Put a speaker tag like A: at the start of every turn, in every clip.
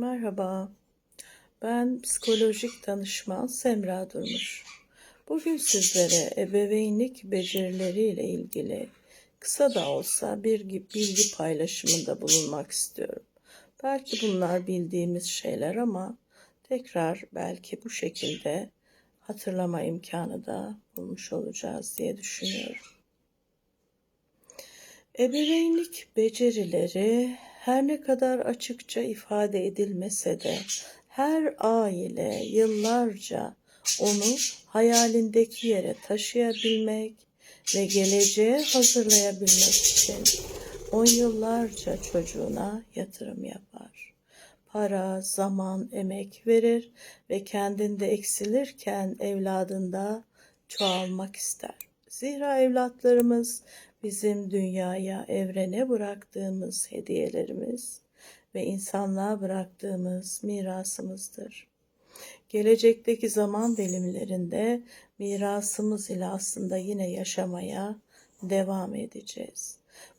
A: Merhaba, ben psikolojik danışman Semra Durmuş. Bugün sizlere ebeveynlik becerileriyle ilgili kısa da olsa bir bilgi paylaşımında bulunmak istiyorum. Belki bunlar bildiğimiz şeyler ama tekrar belki bu şekilde hatırlama imkanı da bulmuş olacağız diye düşünüyorum. Ebeveynlik becerileri her ne kadar açıkça ifade edilmese de her aile yıllarca onu hayalindeki yere taşıyabilmek ve geleceğe hazırlayabilmek için on yıllarca çocuğuna yatırım yapar. Para, zaman, emek verir ve kendinde eksilirken evladında çoğalmak ister. Zira evlatlarımız bizim dünyaya, evrene bıraktığımız hediyelerimiz ve insanlığa bıraktığımız mirasımızdır. Gelecekteki zaman dilimlerinde mirasımız ile aslında yine yaşamaya devam edeceğiz.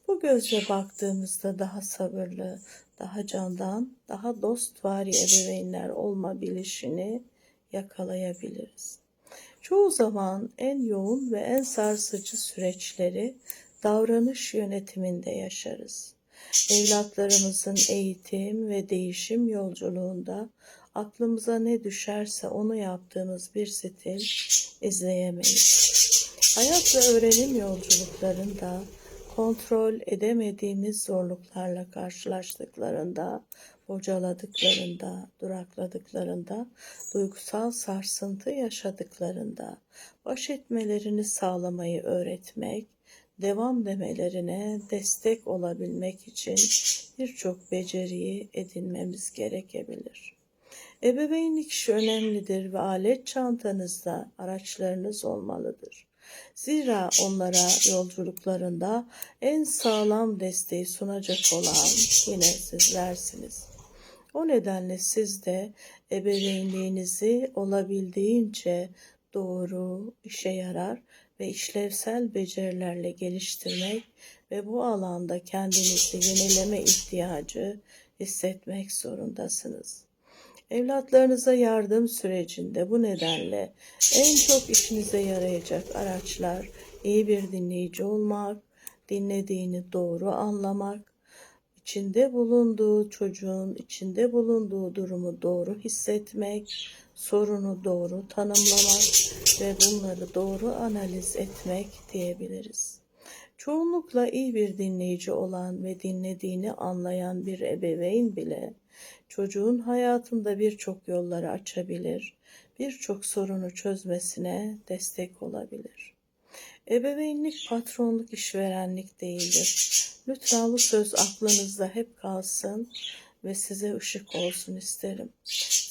A: Bu gözle baktığımızda daha sabırlı, daha candan, daha dostvari ebeveynler olma bilişini yakalayabiliriz. Çoğu zaman en yoğun ve en sarsıcı süreçleri davranış yönetiminde yaşarız. Evlatlarımızın eğitim ve değişim yolculuğunda aklımıza ne düşerse onu yaptığımız bir stil izleyemeyiz. Hayat ve öğrenim yolculuklarında kontrol edemediğimiz zorluklarla karşılaştıklarında, bocaladıklarında, durakladıklarında, duygusal sarsıntı yaşadıklarında baş etmelerini sağlamayı öğretmek, devam demelerine destek olabilmek için birçok beceriyi edinmemiz gerekebilir. Ebeveynlik işi önemlidir ve alet çantanızda araçlarınız olmalıdır. Zira onlara yolculuklarında en sağlam desteği sunacak olan yine sizlersiniz. O nedenle siz de ebeveynliğinizi olabildiğince doğru, işe yarar ve işlevsel becerilerle geliştirmek ve bu alanda kendinizi yenileme ihtiyacı hissetmek zorundasınız. Evlatlarınıza yardım sürecinde bu nedenle en çok işinize yarayacak araçlar iyi bir dinleyici olmak, dinlediğini doğru anlamak, içinde bulunduğu çocuğun içinde bulunduğu durumu doğru hissetmek, sorunu doğru tanımlamak ve bunları doğru analiz etmek diyebiliriz. Çoğunlukla iyi bir dinleyici olan ve dinlediğini anlayan bir ebeveyn bile çocuğun hayatında birçok yolları açabilir, birçok sorunu çözmesine destek olabilir. Ebeveynlik patronluk işverenlik değildir. Lütfen bu söz aklınızda hep kalsın ve size ışık olsun isterim.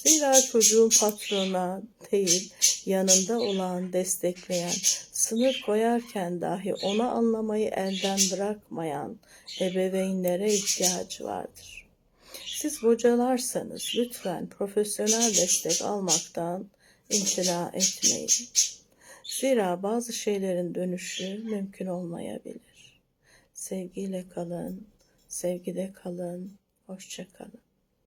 A: Zira çocuğun patrona değil, yanında olan, destekleyen, sınır koyarken dahi onu anlamayı elden bırakmayan ebeveynlere ihtiyacı vardır. Siz bocalarsanız lütfen profesyonel destek almaktan imtina etmeyin. Zira bazı şeylerin dönüşü mümkün olmayabilir. Sevgiyle kalın, sevgide kalın, hoşça kalın.